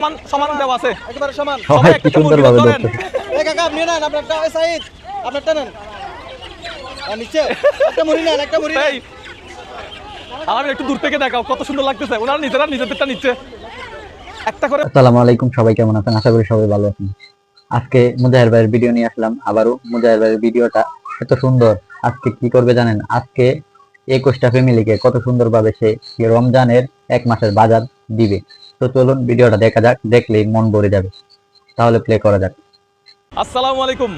সমান সমান দেওয়া আছে। একেবারে সমান। সবাই কি সুন্দর ভাবে ধরেন। এই কাকা আপনি নেন আপনারটা এই সাইদ আপনারটা নেন। আর নিচে একটা মুড়ি নেন একটা মুড়ি এই আমার একটু দূর থেকে দেখাও কত সুন্দর লাগতেছে। ওনারা নিজেরা নিজেদেরটা নিচ্ছে একটা করে আসসালামু আলাইকুম সবাই কেমন আছেন? আশা করি সবাই ভালো আছেন। আজকে মুজাহির ভাইয়ের ভিডিও নিয়ে আসলাম আবারও। মুজাহির ভাইয়ের ভিডিওটা এত সুন্দর। আজকে কি করবে জানেন? আজকে একুশটা ফ্যামিলিকে কত সুন্দরভাবে সে সে রমজানের এক মাসের বাজার দিবে। তো চলুন ভিডিওটা দেখা যাক দেখলেই মন ভরে যাবে। তাহলে প্লে করা যাক। আসসালামু আলাইকুম।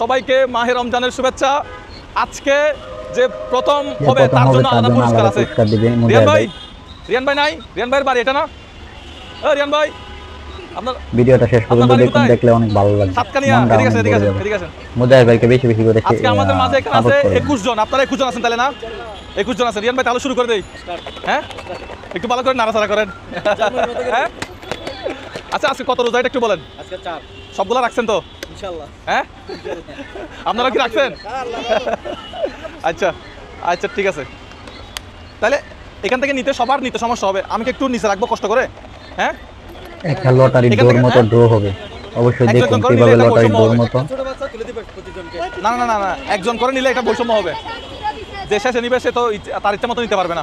সবাইকে মাহে রমজানের শুভেচ্ছা। আজকে যে প্রথম হবে তার জন্য আলাদা পুরস্কার আছে। রিয়ান ভাই। রিয়ান ভাই নাই? রিয়ান ভাইয়ের বাড়ি এটা না? ও রিয়ান ভাই। ভিডিওটা শেষ পর্যন্ত দেখুন দেখলে অনেক ভালো লাগবে। সাতকানিয়া এদিকে অনেক এদিকে ভরে এদিকে আসেন। মুজাহির ভাইকে বেশি বেশি করে আজকে আমাদের মাঝে এখানে আছে সাপোর্ট করবেন একুশ জন। আপনারা একুশ জন আছেন তাহলে না? একুশ জন আছেন রিয়ান ভাই তাহলে শুরু করে দেই। হ্যাঁ? একটু ভালো করে নাড়াচাড়া করেন। হ্যাঁ? আচ্ছা আজকে কত রোজা? এটা একটু বলেন। আজকে চার। সবগুলো রাখছেন তো? ইনশাআল্লাহ। হ্যাঁ? আপনারা কি রাখছেন? আচ্ছা আচ্ছা ঠিক আছে। তাহলে এখান থেকে নিতে সবার নিতে সমস্যা হবে। আমি কি একটু নিচে রাখব কষ্ট করে? হ্যাঁ? একটা লটারি ডোর মতো হ্যাঁ? ড্র হবে। অবশ্যই দেখুন কীভাবে লটারি ডোর। মতো। না না না না একজন করে নিলে এটা বৈষম্য হবে। যে শেষে নিবে সে তো তার ইচ্ছা মতো নিতে পারবে না।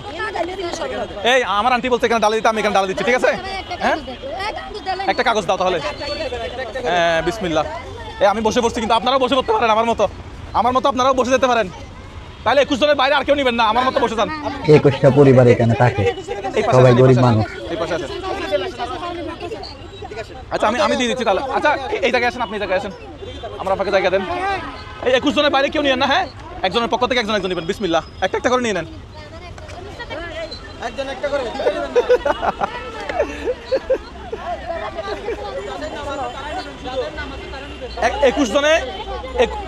এই আমার আন্টি বলছে এখানে ডালে দিতে আমি এখানে ডালে দিচ্ছি ঠিক আছে? হ্যাঁ? একটা কাগজ দাও তাহলে। হ্যাঁ বিসমিল্লাহ। এই আমি বসে পড়ছি কিন্তু আপনারাও বসে পড়তে পারেন আমার মতো। আমার মতো আপনারাও বসে যেতে পারেন। তাহলে একুশ জনের বাইরে আর কেউ নেবেন না আমার মতো বসে যান। একুশটা পরিবার এখানে থাকে। সবাই গরিব মানুষ। আছেন, এই পাশে আছেন আচ্ছা আমি আমি দিয়ে দিচ্ছি তাহলে। আচ্ছা এই- জায়গায় আসেন আপনি এই জায়গায় আসেন। আমরা আপনাকে জায়গা দেন। এই একুশ জনের বাইরে কেউ নিয়েন না হ্যাঁ? একজনের পক্ষ থেকে একজন একজন নেবেন বিসমিল্লাহ। একটা একটা করে নিয়ে নেন। একজন একটা করে এক- একুশ জনে এক-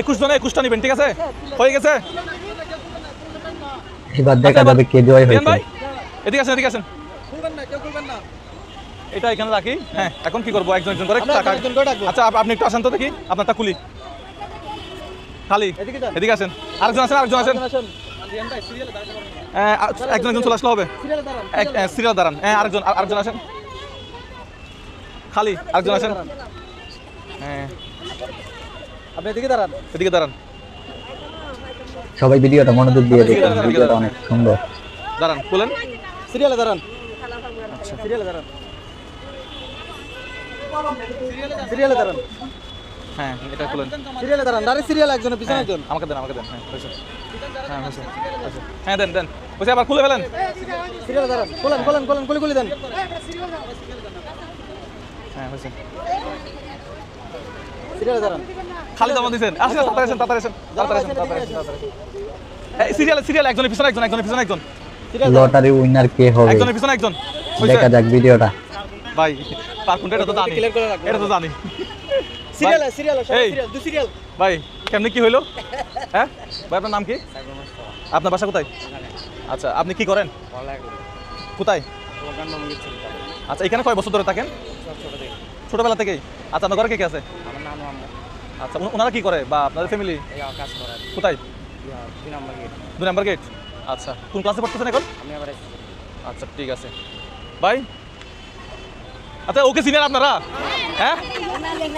একুশ জনে একুশটা নেবেন ঠিক আছে? হয়ে গেছে? এবার দেখা আচ্ছা, যাবে কে জয় হয়েছে। ভাই এদিকে আসেন এদিকে আসেন। খুলবেন না কেউ খুলবেন না। এটা এখানে রাখি। হ্যাঁ এখন কি করব? একজন একজন করে আমরা টাকা একজন করে ডাকবো। আচ্ছা আপনি একটু আসেন তো দেখি। আপনারটা খুলি। খালি। এদিকে আসেন। আরেকজন আসেন আরেকজন আসেন। হ্যাঁ, একজন একজন চলে আসলে হবে। এক সিরিয়াল দাঁড়ান। হ্যাঁ আরেকজন আর- আরেকজন আসেন। খালি আরেকজন আসেন। হ্যাঁ। আপনি এদিকে দাঁড়ান। এদিকে দাঁড়ান। সবাই ভিডিওটা মনোযোগ দিয়ে দেখুন ভিডিওটা অনেক সুন্দর। দাঁড়ান বলেন। সিরিয়ালে দাঁড়ান। আচ্ছা। সিরিয়ালে দাঁড়ান। সিরিয়ালে দাঁড়ান। হ্যাঁ এটা খুলেন সিরিয়ালে দাঁড়ান। দাঁড়িয়ে সিরিয়াল একজনের পিছনে হ্যাঁ, একজন। আমাকে দেন আমাকে দেন। হ্যাঁ হয়েছে। হ্যাঁ। হ্যাঁ দেন দেন। বলছি আবার খুলে ফেলেন। সিরিয়ালে দাঁড়ান। খোলেন খোলেন খোলেন খুলে খুলে দেন। হ্যাঁ দাঁড়ান খালি জমা দিয়েছেন আসেন তাড়াতাড়ি আসেন তাড়াতাড়ি আসেন তাড়াতাড়ি আসেন তাড়াতাড়ি আসেন তাড়াতাড়ি এই সিরিয়াল সিরিয়াল একজনের পিছনে একজন একজনের পিছনে একজন। লটারি উইনার কে হবে? একজনের পিছনে একজন। দেখা যাক ভিডিওটা। ভাই পার কোনটা এটা তো জানি। এটা তো জানি। সিরিয়াল সিরিয়াল সিরিয়াল দু সিরিয়াল। ভাই কেমনি কি হইল? হ্যাঁ? ভাই আপনার নাম কি? আপনার বাসা কোথায়? আচ্ছা আপনি কি করেন? কোথায়? আচ্ছা এখানে কয় বছর ধরে থাকেন? ছোটবেলা থেকেই। আচ্ছা আপনার ঘরে কে কে আছে? আচ্ছা ওনারা কি করে? বা আপনাদের ফ্যামিলি কোথায়? দুই নাম্বার গেট আচ্ছা কোন ক্লাসে পড়তেছেন এখন? আচ্ছা ঠিক আছে। ভাই? আচ্ছা ওকে চিনেন আপনারা? হ্যাঁ?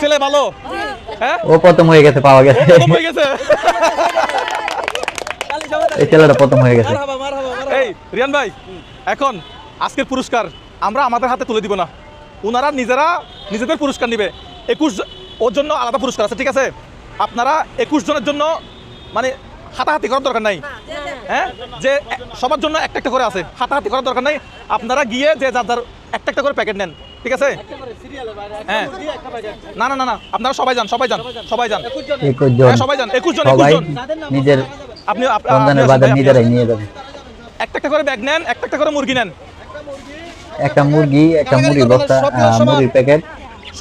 ছেলে ভালো? হ্যাঁ? ও প্রথম হয়ে গেছে পাওয়া গেছে। প্রথম হয়ে গেছে? এই ছেলেটা প্রথম হয়ে গেছে। এই রিয়ান ভাই এখন আজকের পুরস্কার আমরা আমাদের হাতে তুলে দিব না। ওনারা নিজেরা নিজেদের পুরস্কার নিবে। একুশ ওর জন্য আলাদা পুরস্কার আছে ঠিক আছে? আপনারা একুশ জনের জন্য মানে হাতাহাতি করার দরকার নাই। হ্যাঁ? যে সবার জন্য একটা একটা করে আছে হাতাহাতি করার দরকার নাই। আপনারা গিয়ে যে যার যার একটা একটা করে প্যাকেট নেন ঠিক আছে? হ্যাঁ। মুরগি একটা প্যাকেট না না না না আপনারা সবাই যান সবাই যান সবাই যান। হ্যাঁ, সবাই যান একুশ জন একুশ জন। নিজের আপনি একটা একটা করে ব্যাগ নেন একটা একটা করে মুরগি নেন। একটা মুরগি একটা মুড়ি বস্তা মুড়ির প্যাকেট।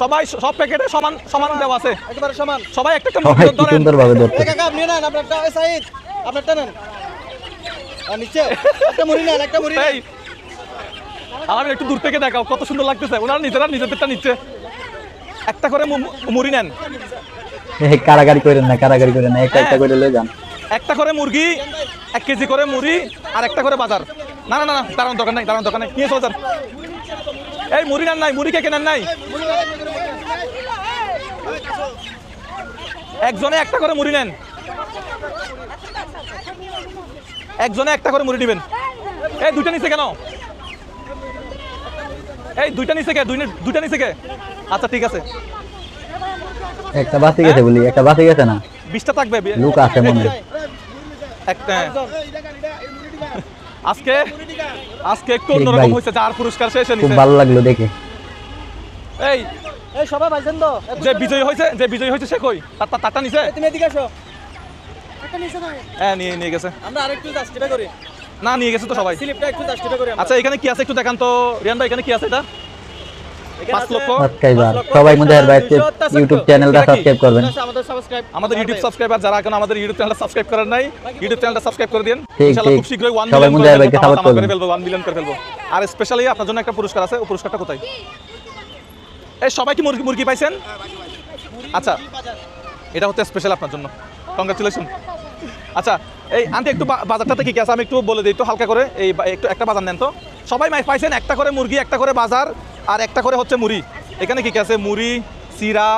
সবাই সব প্যাকেটে সমান সমান দেওয়া আছে। একেবারে সমান। সবাই একটা একটা মুরগি ধরেন। সুন্দর ভাবে এই ধরতে কাকা আপনি নেন আপনারটা এই সাইদ আপনারটা নেন। আর নিচে একটা মুড়ি নেন একটা মুড়ি এই আমার একটু দূর থেকে দেখাও কত সুন্দর লাগতেছে। ওনারা নিজেরা নিজেদেরটা নিচ্ছে একটা করে মুড়ি নেন। এই কারাগারি করেন না কারাগারি করেন না একটা একটা হ্যাঁ। করে লয়ে যান। একটা করে মুরগি এক কেজি করে মুড়ি আর একটা করে বাজার। না না না না দাঁড়ানোর দরকার নাই দাঁড়ানোর দরকার নাই। নিয়ে চলে এই মুড়ি নেন নাই মুড়ি কে কেনেন নাই? একজনে একটা করে মুড়ি নেন। একজনে একটা করে মুড়ি দিবেন এই দুইটা নিচে কেন? এই দুইটা নিচে কে? দুই দুইটা নিচে কে? আচ্ছা ঠিক আছে। একটা বাসে গেছে বলি একটা বাসে গেছে না? বিশটা থাকবে লুক আছে মনে একটা। আজকে আজকে একটু অন্যরকম। হয়েছে যার পুরস্কার শেষে খুব ভালো লাগল দেখে। এই এই সবাই পাইছেন তো। যে বিজয়ী হয়েছে যে বিজয়ী হয়েছে সে কই? তার তার- তারটা নিছে? তুমি এদিকে আসো। হ্যাঁ নিয়ে নিয়ে গেছে। আমরা আরেকটু জাস্টিফাই করি। না নিয়ে গেছে তো সবাই। স্লিপটা একটু জাস্টিফাই করি আচ্ছা এখানে কি আছে একটু দেখান তো। রিয়ান ভাই এখানে কি আছে এটা? সবাই ইউটিউব চ্যানেলটা সাবস্ক্রাইব করবেন। আচ্ছা, আমাদের ইউটিউব সাবস্ক্রাইবার যারা এখন আমাদের ইউটিউব চ্যানেলটা সাবস্ক্রাইব করেন নাই ইউটিউব চ্যানেলটা সাবস্ক্রাইব করে দিন। ইনশাআল্লাহ খুব শীঘ্রই 1 সবাই মিলিয়ন ভাইকে support করবেন। ফেলব 1 মিলিয়ন করে ফেলব। আর স্পেশালি আপনার জন্য একটা পুরস্কার আছে পুরস্কারটা কোথায়? এই সবাই কি মুরগি মুরগি পাইছেন? আচ্ছা এটা হচ্ছে স্পেশাল আপনার জন্য। কংগ্রাচুলেশন আচ্ছা এই আনতে একটু বাজারটাতে কি কি আছে? আমি একটু বলে দিই, একটু হালকা করে। এই একটু একটা বাজার নেন তো। সবাই মাই পাইছেন একটা করে মুরগি, একটা করে বাজার, আর একটা করে হচ্ছে মুড়ি। এখানে কী কী আছে? মুড়ি চিরা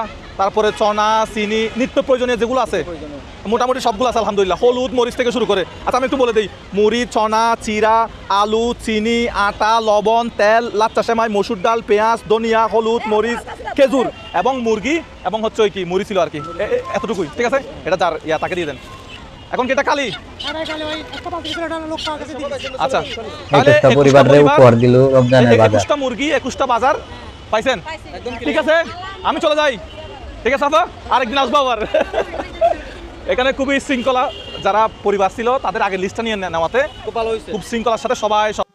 তারপরে চনা চিনি নিত্য প্রয়োজনীয় যেগুলো আছে মোটামুটি সবগুলো আছে আলহামদুলিল্লাহ। হলুদ মরিচ থেকে শুরু করে। আচ্ছা আমি একটু বলে দিই মুড়ি চনা চিরা আলু চিনি আটা লবণ তেল লাচ্চা সেমাই মসুর ডাল পেঁয়াজ ধনিয়া হলুদ মরিচ খেজুর এবং মুরগি এবং হচ্ছে ওই কি মুড়ি ছিল আর কি। এতটুকুই ঠিক আছে? এটা যার ইয়া তাকে দিয়ে দেন। এখন কি এটা কালি? আচ্ছা একুশটা 21টা পরিবারে উপহার দিল রমজানের বাজার। একুশটা মুরগি একুশটা বাজার পাইছেন। ঠিক আছে? আমি চলে যাই। ঠিক আছে আপা আরেকদিন আসব আবার। এখানে খুবই শৃঙ্খলা যারা পরিবার ছিল তাদের আগে লিস্টটা নিয়ে নেওয়াতে। খুব ভালো হয়েছে। খুব শৃঙ্খলার সাথে সবাই সব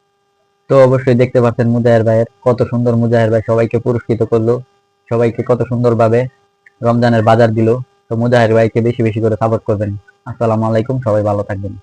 তো অবশ্যই দেখতে পাচ্ছেন মুজাহির ভাইয়ের কত সুন্দর মুজাহির ভাই সবাইকে পুরস্কৃত করল। সবাইকে কত সুন্দরভাবে রমজানের বাজার দিল। তো মুজাহির ভাইকে বেশি বেশি করে সাপোর্ট করবেন। আসসালামু আলাইকুম সবাই ভালো থাকবেন।